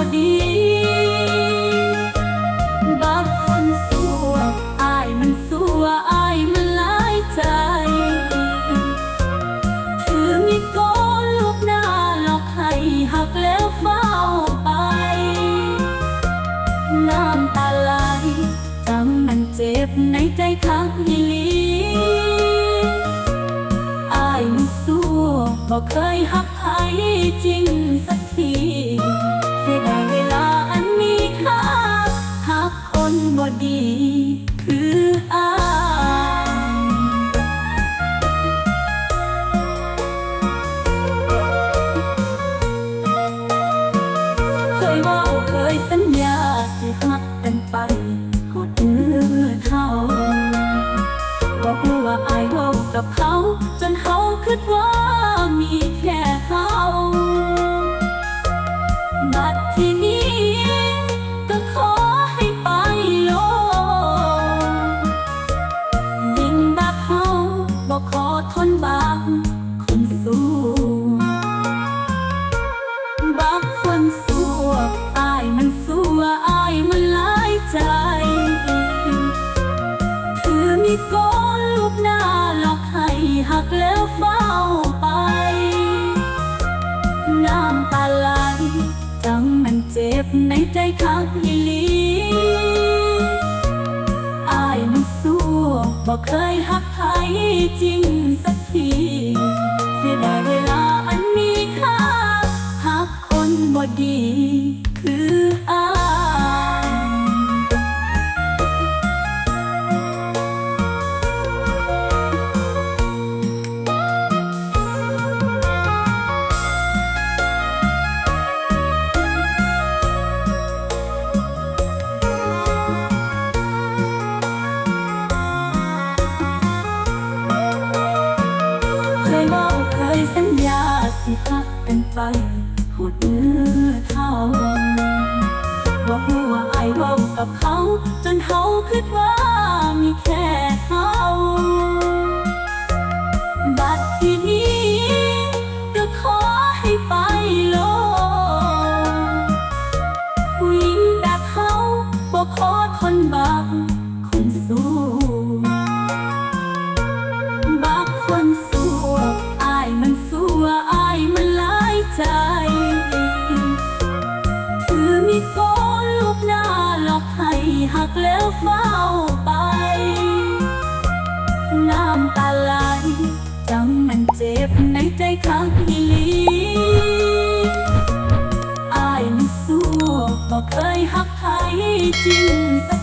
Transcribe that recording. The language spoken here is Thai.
บ่ดีบักคนสัวอายมันสัวอายมันหลายใจถือมีโกนลูกหน้าหลอกให้หักแล้วเฝ้าไป น้ำตาไหลจังมันเจ็บในใจคักอีหลีอายมันสู้บอกเคยหักใครจริงสัก ยเว่าเคยสัญญาสิหักกันไปหดมือเท่าบอกว่าอายเว่ากับเขา จนเขาคิดว่า ถือมีโกนลูกหน้าหลอกให้หักแล้วเฝ้าไป น้ำตาไหลจังมันเจ็บในใจคักอีหลีอายมันสู้บอกเคยหักใครจริงสักทีเสียดายเวลาอันมีค่าหักคนบ่ดีคือ พักกันไปหดมือเท่าว่าหัวไอ้เว่ากับเขา จนเขาคิดว่ามีแค่ หักแล้วเฝ้าไป น้ำตาไหลจังมันเจ็บในใจคักอีหลีอายมันสู้บอกเคยหักใครจริงสั